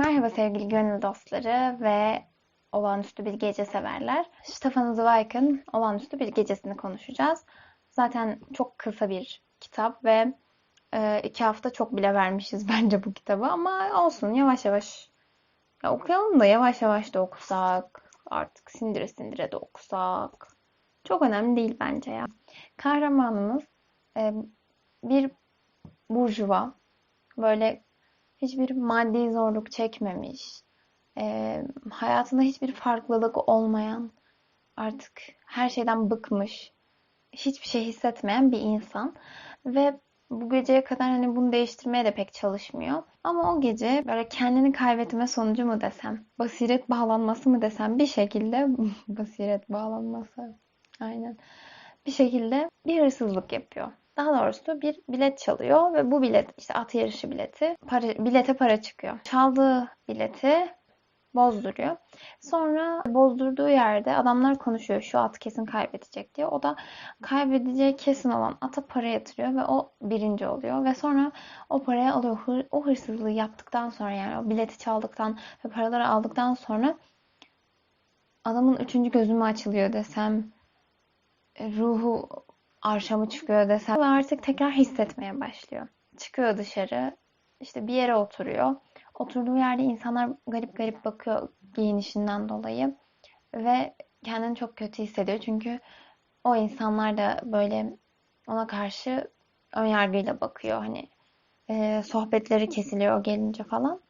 Merhaba sevgili gönül dostları ve olağanüstü bir gece severler. Stefan Zweig'ın olağanüstü bir gecesini konuşacağız. Zaten çok kısa bir kitap ve e, iki hafta çok bile vermişiz bence bu kitabı ama olsun yavaş yavaş ya okuyalım da yavaş yavaş da okusak artık sindire sindire de okusak çok önemli değil bence ya. Kahramanımız e, bir burjuva böyle hiçbir maddi zorluk çekmemiş, e, hayatında hiçbir farklılık olmayan, artık her şeyden bıkmış, hiçbir şey hissetmeyen bir insan ve bu geceye kadar hani bunu değiştirmeye de pek çalışmıyor. Ama o gece böyle kendini kaybetme sonucu mu desem, basiret bağlanması mı desem bir şekilde basiret bağlanması aynen bir şekilde bir hırsızlık yapıyor. Daha doğrusu bir bilet çalıyor ve bu bilet işte at yarışı bileti para, bilete para çıkıyor. Çaldığı bileti bozduruyor. Sonra bozdurduğu yerde adamlar konuşuyor şu at kesin kaybedecek diye. O da kaybedeceği kesin olan ata para yatırıyor ve o birinci oluyor. Ve sonra o parayı alıyor. Hır, o hırsızlığı yaptıktan sonra yani o bileti çaldıktan ve paraları aldıktan sonra adamın üçüncü gözü mü açılıyor desem ruhu arşa mı çıkıyor desem ve artık tekrar hissetmeye başlıyor. Çıkıyor dışarı işte bir yere oturuyor. Oturduğu yerde insanlar garip garip bakıyor giyinişinden dolayı ve kendini çok kötü hissediyor. Çünkü o insanlar da böyle ona karşı ön yargıyla bakıyor. Hani e, sohbetleri kesiliyor o gelince falan.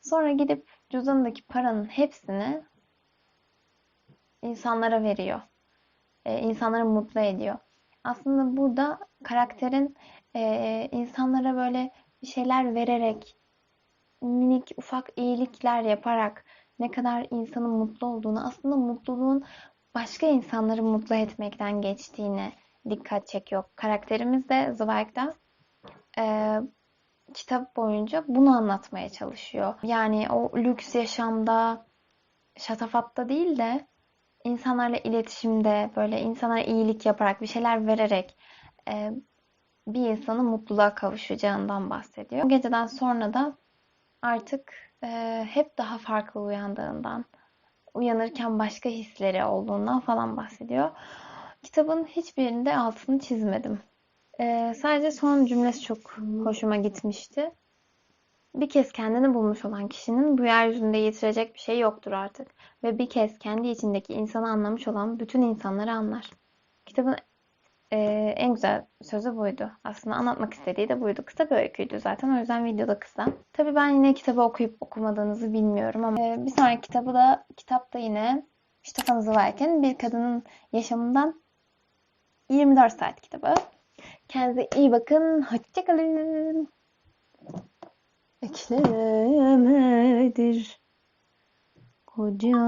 Sonra gidip cüzdanındaki paranın hepsini insanlara veriyor. E, insanları mutlu ediyor. Aslında burada karakterin e, insanlara böyle bir şeyler vererek, minik ufak iyilikler yaparak ne kadar insanın mutlu olduğunu, aslında mutluluğun başka insanları mutlu etmekten geçtiğini dikkat çekiyor. Karakterimiz de Zweig'da e, kitap boyunca bunu anlatmaya çalışıyor. Yani o lüks yaşamda, şatafatta değil de insanlarla iletişimde, böyle insanlara iyilik yaparak, bir şeyler vererek e, bir insanın mutluluğa kavuşacağından bahsediyor. Bu geceden sonra da artık e, hep daha farklı uyandığından, uyanırken başka hisleri olduğundan falan bahsediyor. Kitabın hiçbirinde altını çizmedim. E, sadece son cümlesi çok hoşuma gitmişti. Bir kez kendini bulmuş olan kişinin bu yeryüzünde yitirecek bir şey yoktur artık. Ve bir kez kendi içindeki insanı anlamış olan bütün insanları anlar. Kitabın e, en güzel sözü buydu. Aslında anlatmak istediği de buydu. Kısa bir öyküydü zaten. O yüzden videoda kısa. Tabii ben yine kitabı okuyup okumadığınızı bilmiyorum ama e, bir sonraki kitabı da kitapta yine Stefan Zweig'in bir kadının yaşamından 24 saat kitabı. Kendinize iyi bakın. Hoşçakalın. Beklemedir koca